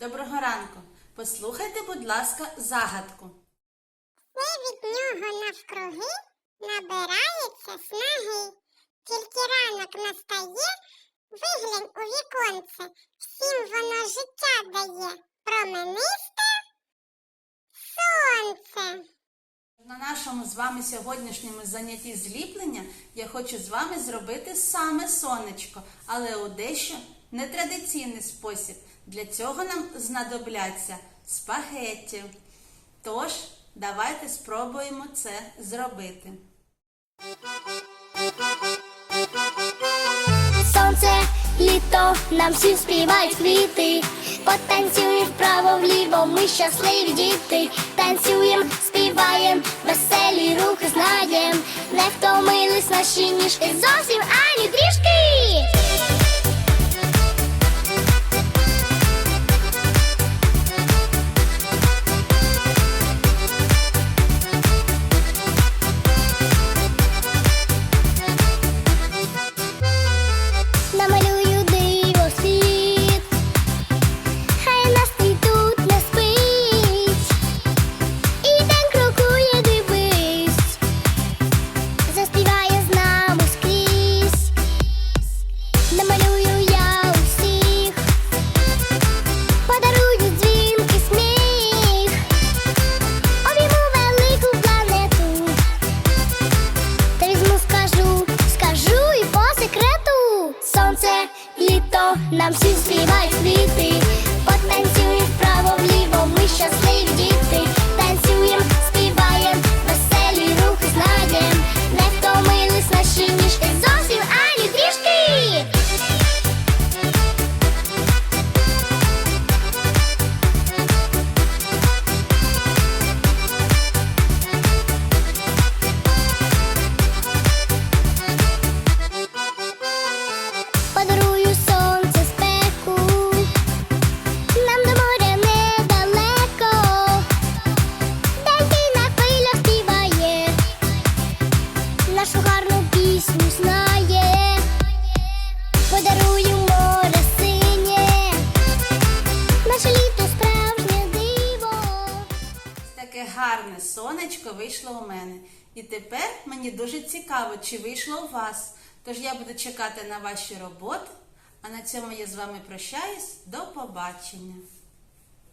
Доброго ранку. Послухайте, будь ласка, загадку. Все від нього навкруги набирається снаги. Тільки ранок настає, виглянь у віконце, всім воно життя дає. Променисте сонце. На нашому з вами сьогоднішньому занятті зліплення я хочу з вами зробити саме сонечко, але у дещо нетрадиційний спосіб. Для цього нам знадобляться спагетті. Тож, давайте спробуємо це зробити. Сонце, літо, нам всі співають квіти. Потанцюємо вправо вліво, ми щасливі діти. Танцюєм, співаєм, веселі рухи знаєм. Не втомились наші ніжки зовсім нам всім співають квіти Таке гарне сонечко вийшло у мене. І тепер мені дуже цікаво, чи вийшло у вас. Тож я буду чекати на ваші роботи. А на цьому я з вами прощаюсь. До побачення!